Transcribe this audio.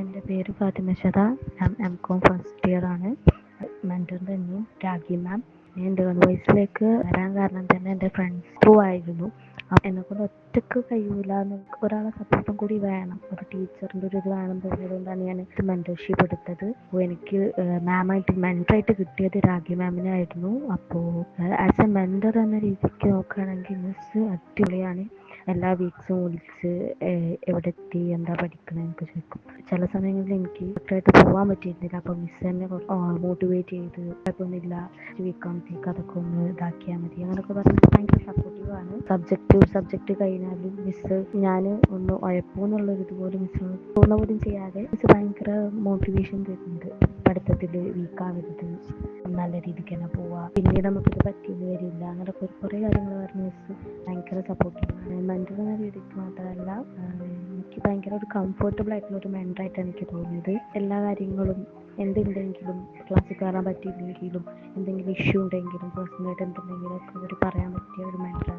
എന്റെ പേര് ഫാത്തിമ ഷത ഞാൻ എം കോം ഫസ്റ്റ് ഇയർ ആണ്. മെന്റർ തന്നെയും രാഖി മാം ഞാൻ എന്റെ വയസ്സിലേക്ക് വരാൻ കാരണം തന്നെ എന്റെ ഫ്രണ്ട്സ് ത്രൂ ആയിരുന്നു. അപ്പം എന്നെക്കൊണ്ട് ഒറ്റയ്ക്ക് കഴിയൂല. ഒരാളെ സപ്പോർട്ടും കൂടി വേണം. ഒരു ടീച്ചറിന്റെ ഒരു ഇത് വേണം തോന്നിയതുകൊണ്ടാണ് ഞാൻ മെന്റർഷിപ്പ് എടുത്തത്. അപ്പോൾ എനിക്ക് മാമായിട്ട് മെന്ററായിട്ട് കിട്ടിയത് രാഖി മാമിനെ ആയിരുന്നു. അപ്പോൾ ആസ് എ മെന്റർ എന്ന രീതിക്ക് നോക്കുകയാണെങ്കിൽ മിസ് അടിപൊളിയാണ്. എല്ലാ വീക്സും വിളിച്ച് എവിടെ എത്തി എന്താ പഠിക്കണത് എന്നൊക്കെ ചോദിക്കും. ചില സമയങ്ങളിൽ എനിക്ക് കറക്റ്റായിട്ട് പോകാൻ പറ്റിയിരുന്നില്ല. അപ്പോൾ മിസ് എന്നെ മോട്ടിവേറ്റ് ചെയ്ത് കുഴപ്പമൊന്നുമില്ല. വീക്കാമത്തേക്ക് അതൊക്കെ ഒന്ന് ഇതാക്കിയാൽ മതി. അങ്ങനെയൊക്കെ പറഞ്ഞ് ഭയങ്കര സപ്പോർട്ട് സബ്ജക്റ്റ് സബ്ജക്റ്റ് കഴിഞ്ഞാലും മിസ് ഞാൻ ഒന്ന് ഉഴപ്പൂന്നുള്ളൊരു ഇതുപോലെ മിസ് തോന്നുന്ന പോലും ചെയ്യാതെ മിസ് ഭയങ്കര മോട്ടിവേഷൻ തരുന്നുണ്ട്. പഠിത്തത്തിൽ വീക്കാവരുത് നല്ല രീതിക്ക് തന്നെ പോവാ. പിന്നീട് നമുക്കിത് പറ്റിയെന്ന് വരില്ല അങ്ങനെ കുറേ കാര്യങ്ങൾ പറഞ്ഞ് മിസ് ഭയങ്കര സപ്പോർട്ട് മെന്റർ എന്ന രീതിക്ക് മാത്രമല്ല എനിക്ക് ഭയങ്കര ഒരു കംഫർട്ടബിൾ ആയിട്ടുള്ള ഒരു മെന്ററായിട്ടാണ് എനിക്ക് തോന്നിയത്. എല്ലാ കാര്യങ്ങളും എന്തുണ്ടെങ്കിലും ക്ലാസ്സിൽ കയറാൻ പറ്റിയില്ലെങ്കിലും എന്തെങ്കിലും ഇഷ്യൂ ഉണ്ടെങ്കിലും പേഴ്സണലായിട്ട് എന്തുണ്ടെങ്കിലും ഒക്കെ അവർ പറയാൻ പറ്റിയ ഒരു മെന്ററാണ്